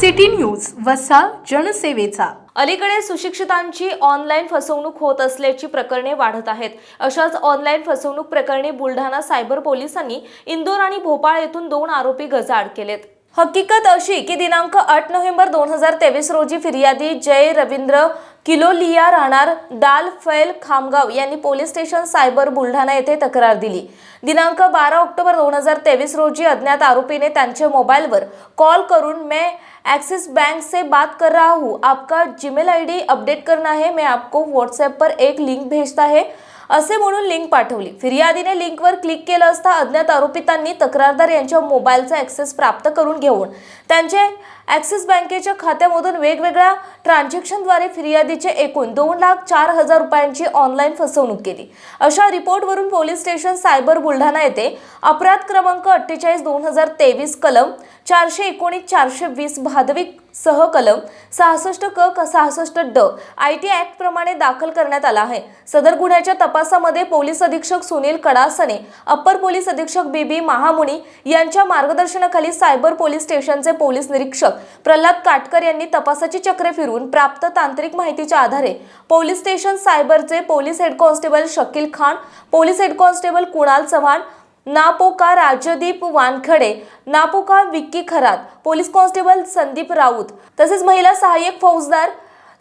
City news वसा जनसेवेचा. अलीकडे सुशिक्षितांची online फसवणूक होत असल्याची प्रकरणे वाढत आहेत. अशाच ऑनलाईन फसवणूक प्रकरणी बुलढाणा सायबर पोलिसांनी इंदोर आणि भोपाळ येथून दोन आरोपी गजाआड केलेत. हकीकत अशी की दिनांक आठ नोव्हेंबर दोन हजार तेवीस रोजी फिर्यादी जय रवींद्र किलोलिया राहणार दाल फैल खामगाव यांनी पोलीस स्टेशन सायबर बुलढाणा येथे तक्रार दिली. दिनांक बारा ऑक्टोबर दोन हजार तेवीस रोजी अज्ञात आरोपीने त्यांच्या मोबाईलवर कॉल करून मैं एक्सिस बैंक से बात कर रहा हूँ. आपका जीमेल आईडी अपडेट करना है. मैं आपको व्हाट्सएप पर एक लिंक भेजता है. असे म्हणून लिंक पाठवली. फिर्यादीने लिंकवर क्लिक केलं असता अज्ञात आरोपितांनी तक्रारदार यांच्या मोबाईलचा ॲक्सेस प्राप्त करून घेऊन त्यांचे ॲक्सिस बँकेच्या खात्यामधून वेगवेगळ्या ट्रान्झॅक्शनद्वारे फिर्यादीचे एकूण दोन लाख चार हजार रुपयांची ऑनलाईन फसवणूक केली. अशा रिपोर्टवरून पोलीस स्टेशन सायबर बुलढाणा येथे अपराध क्रमांक अठ्ठेचाळीस दोन हजार तेवीस कलम चारशे एकोणीस चारशे वीस भादवी सह कलम सहासष्ट क क सहासष्ट ड आय टी ऍक्ट प्रमाणे दाखल करण्यात आला आहे. सदर गुन्ह्याच्या तपासामध्ये पोलीस अधीक्षक सुनील कडासने अप्पर पोलीस अधीक्षक बी बी महामुनी यांच्या मार्गदर्शनाखाली सायबर पोलीस स्टेशनचे पोलीस निरीक्षक प्रल्हाद काटकर यांनी तपासाची चक्रे फिरवून प्राप्त तांत्रिक माहितीच्या आधारे police station सायबरचे police head constable Shakeel Khan police head constable Kunal Chavan नापोका Rajdeep Wankhede नापोका विक्की खरात पोलीस कॉन्स्टेबल संदीप राऊत तसेच महिला सहाय्यक फौजदार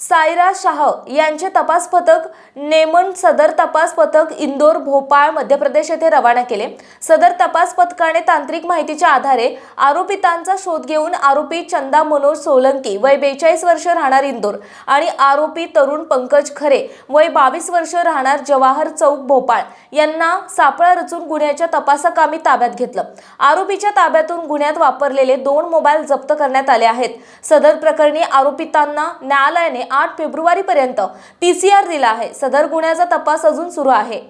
सायरा शाह यांचे तपास पथक नेमन सदर तपास पथक इंदोर भोपाळ मध्य प्रदेश येथे रवाना केले. सदर तपास पथकाने तांत्रिक माहितीच्या आधारे आरोपितांचा शोध घेऊन आरोपी चंदा मनोज सोलंकी वय बेचाळीस वर्ष राहणार इंदोर आणि आरोपी तरुण पंकज खरे वय बावीस वर्ष राहणार जवाहर चौक भोपाळ यांना सापळा रचून गुन्ह्याच्या तपासाकामी ताब्यात घेतलं. आरोपीच्या ताब्यातून गुन्ह्यात वापरलेले दोन मोबाईल जप्त करण्यात आले आहेत. सदर प्रकरणी आरोपितांना न्यायालयाने आठ फेब्रुवारीपर्यंत आर दिला आहे. सदर गुन्ह्याचा तपास अजून सुरू आहे.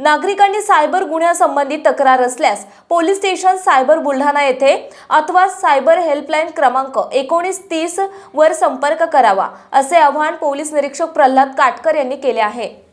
नागरिकांनी सायबर गुन्ह्यासंबंधी तक्रार असल्यास पोलीस स्टेशन सायबर बुलढाणा येथे अथवा सायबर हेल्पलाईन क्रमांक एकोणीस तीस वर संपर्क करावा असे आवाहन पोलीस निरीक्षक प्रल्हाद काटकर यांनी केले आहे.